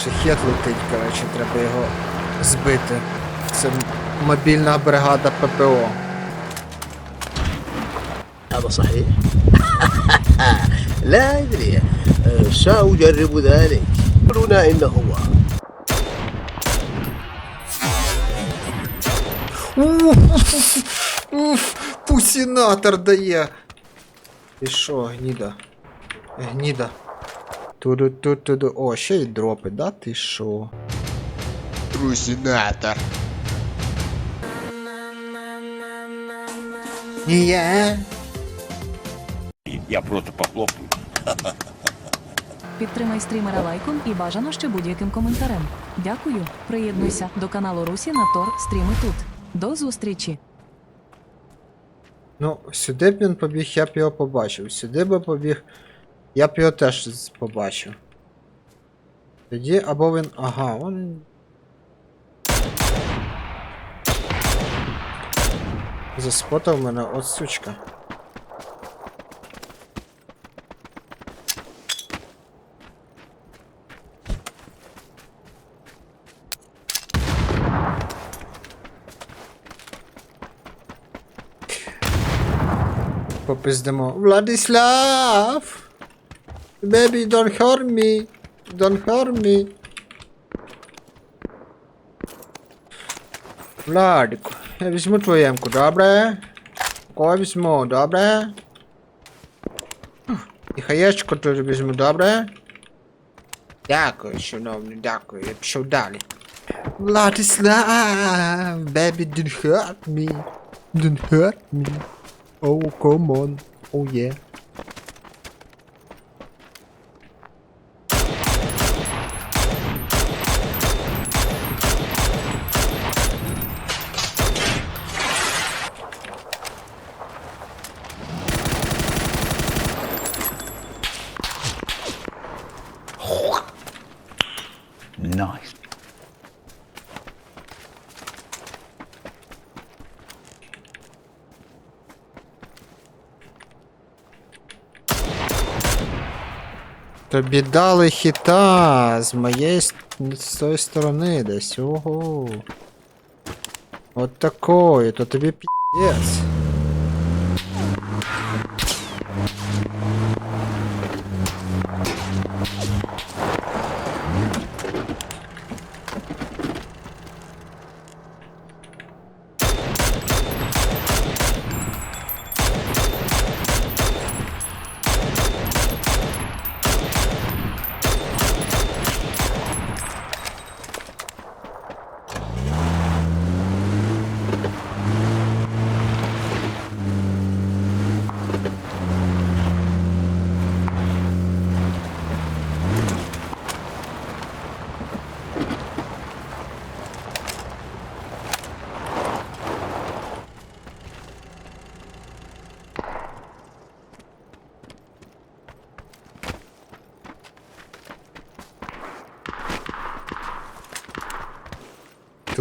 Шахет летить, коротше, треба його збити. Це м- мобільна бригада ППО. هذا صحيح لا أدري أه، سأجرب ذلك يقولون إنه هو Уф, пусінатор дає. Ти що, гніда? Гніда. туду ту туду О, ще й дропи, да? Ти що? Трусинатор. Ні, я. Я просто похлопаю. Підтримай стрімера лайком і бажано ще будь-яким коментарем. Дякую. Приєднуйся до каналу Русі на Тор стріми тут. До зустрічі! Ну, сюди б він побіг, я б його побачив. Сюди би побіг, я б його теж побачив. Тоді або він. Ага, он. Заспотав мене, от сучка. Попиздимо. Владислав! Baby, don't hurt me! Don't hurt me! Владику, я візьму твою ямку, добре? Кого візьму, добре? І хаєчку теж візьму, добре? Дякую, шановний, дякую, я пішов далі. Владислав! Baby, don't hurt me! Don't hurt me! Oh, come on. Oh, yeah. Nice. Тобі дали хіта з моєї з тої сторони десь. Ого. От такої, то тобі піздець.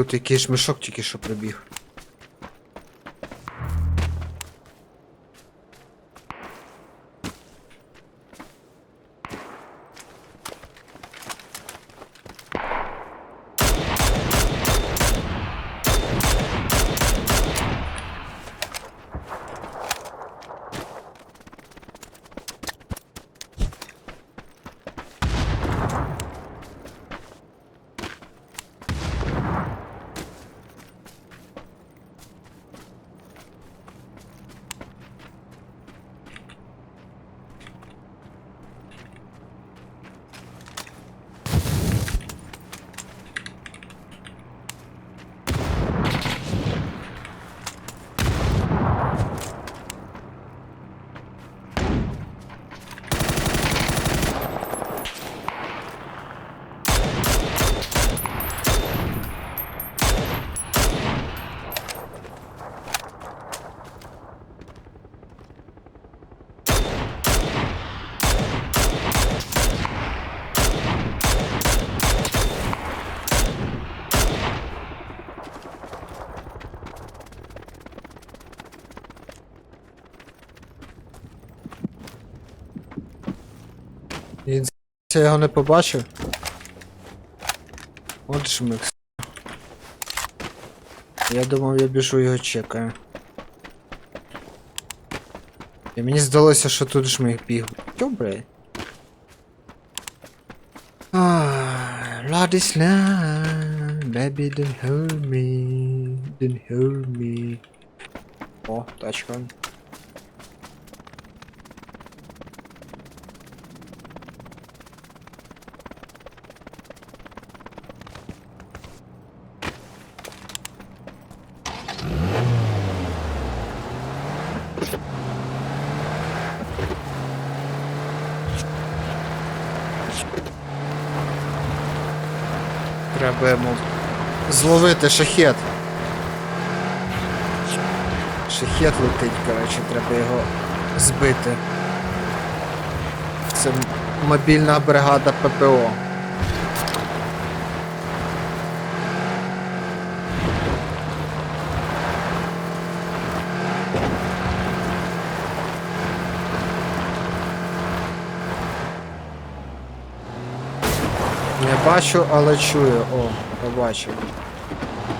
Тут якийсь мішок тільки що прибіг. Він з- я його не побачив. От жмих. с***. Я думав, я біжу його чекаю. І мені здалося, що тут жмих біг. Чо, блядь? Ah, Владислав, baby, don't hold me, don't hold me. О, тачка. Йому зловити шахет. Шахет летить, коротше, треба його збити. Це мобільна бригада ППО. Не бачу, але чую. О, побачив.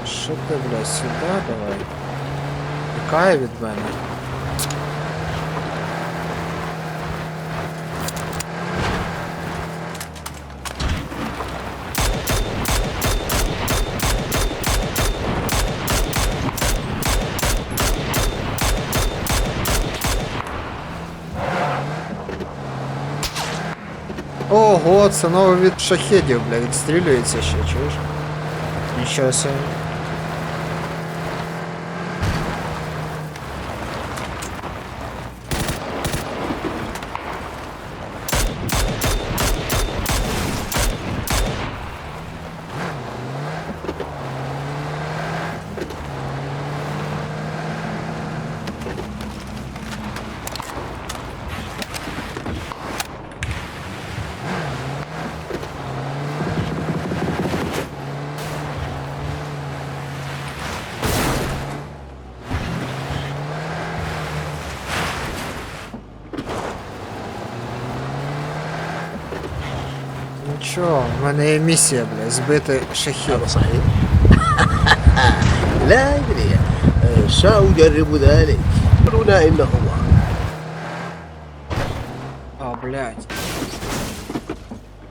Що ти, блядь, сюди давай? Тікає від мене. Ого, це новий від шахедів, бля, відстрілюється ще, чуєш? Нічого собі. Нічого, в мене є місія, бля, збити шахід. هذا صحيح لا أدري آه، سأجرب ذلك يقولون إنه هو А, блядь.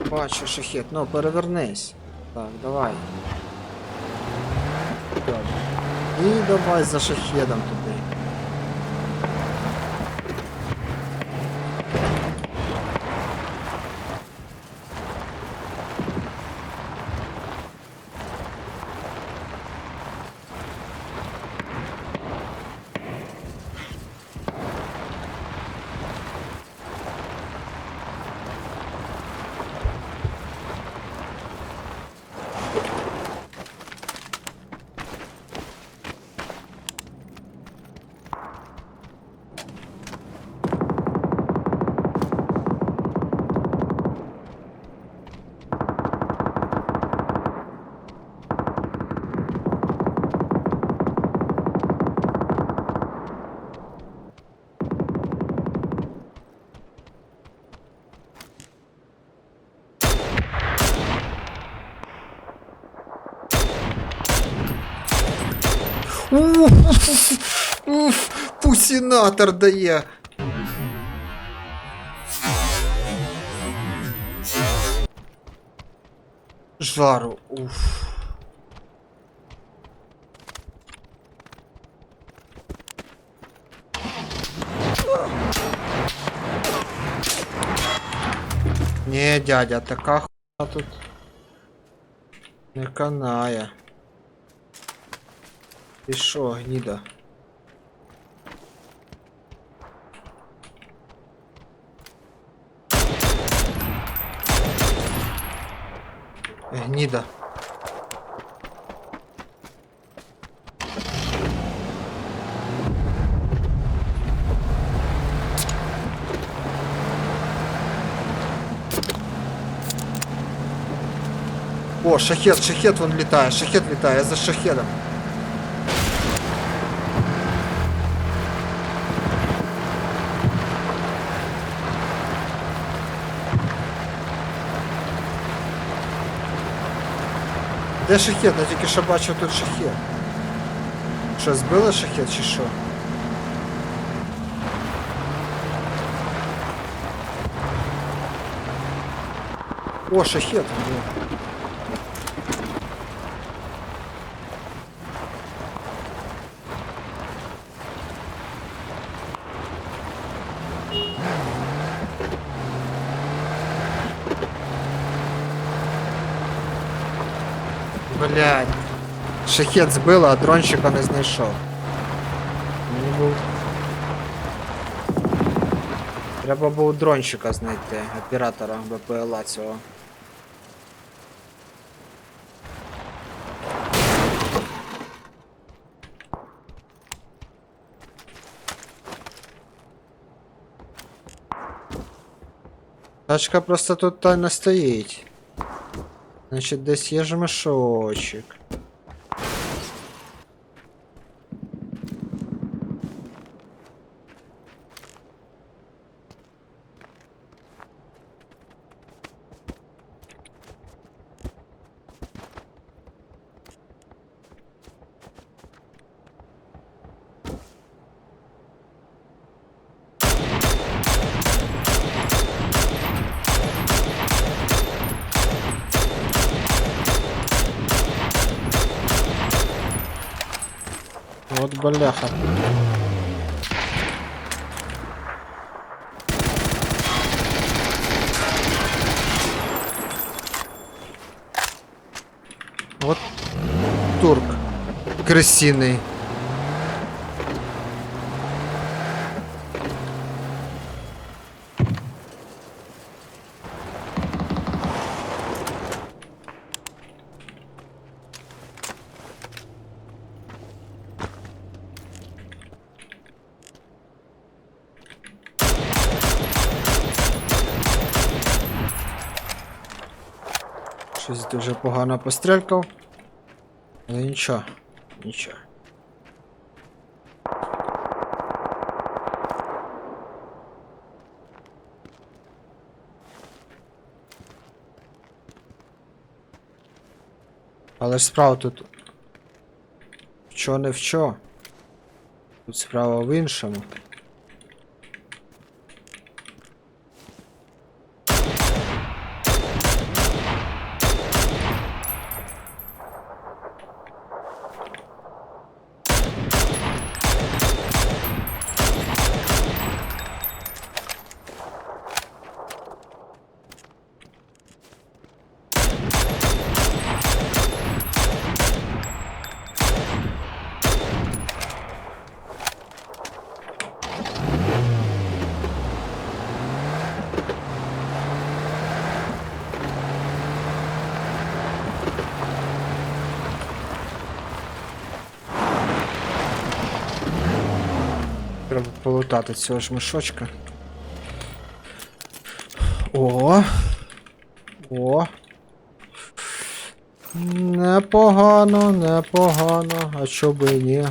Бачу шахет, ну перевернись. Так, давай. Добре. І давай за шахедом туди. Уф, уф, пусінатор дає. Жару, уф. Не, дядя, така хуйня тут не канає. Ти що, гніда? Гніда. О, шахет, шахет вон літає, шахет літає, я за шахедом. Де шахет? Я тільки що бачив тут шахет. Що, збили шахет чи що? О, шахет. Блін. Шахет збило, а дрончика не знайшов. Мені був. Треба було дрончика знайти, оператора БПЛА цього. Тачка просто тут та не стоїть. Значить, десь є ж мішочок. Бляха. Вот турк крысиный. Погано пострількав. Але нічого, нічого. Але ж справа тут. Чо не в чо. Тут справа в іншому. Полутати цього ж мішочка. О. О. Непогано, непогано. А чо би ні?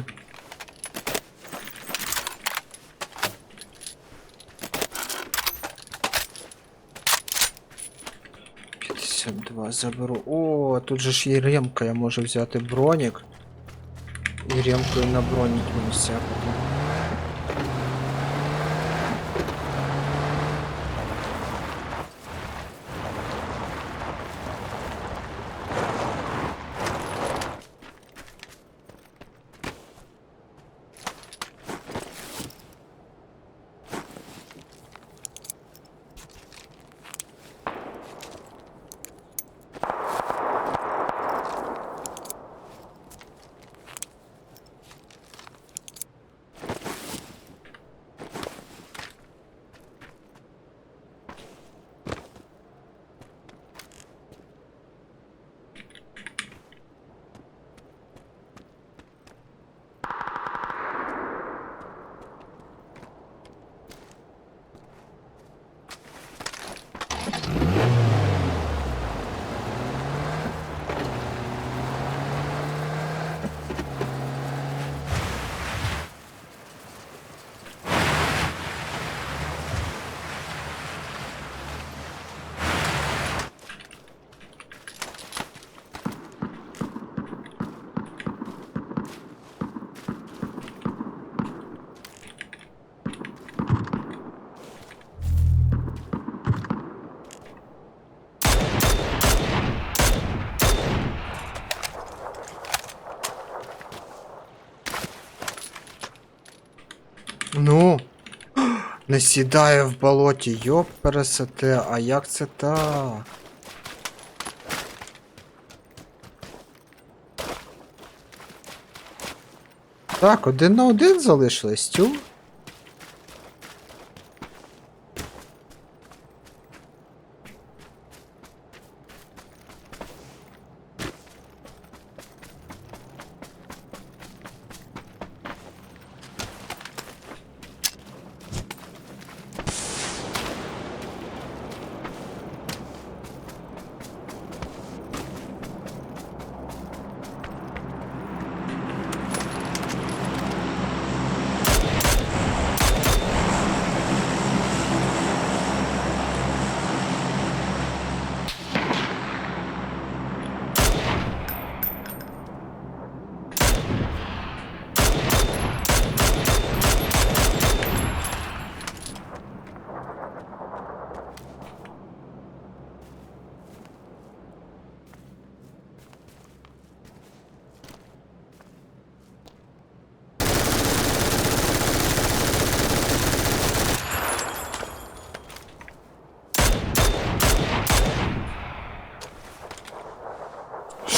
П'ятдесят два заберу. О, тут же ж є ремка, я можу взяти бронік. І ремкою на бронік мені сяпати. Не сідає в болоті, йоп пересете, а як це так? Так, один на один залишились, тю.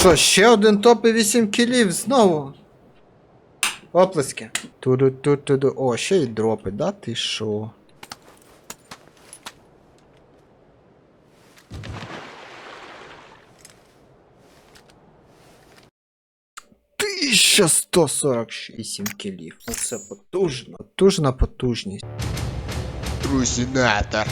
Що, ще один топ і 8 кілів знову. Оплески. Туду-ту-туду. О, ще й дропи, да ти шо? Тисяча 148 кілів. Оце потужно. Потужна потужність. Трусінатор.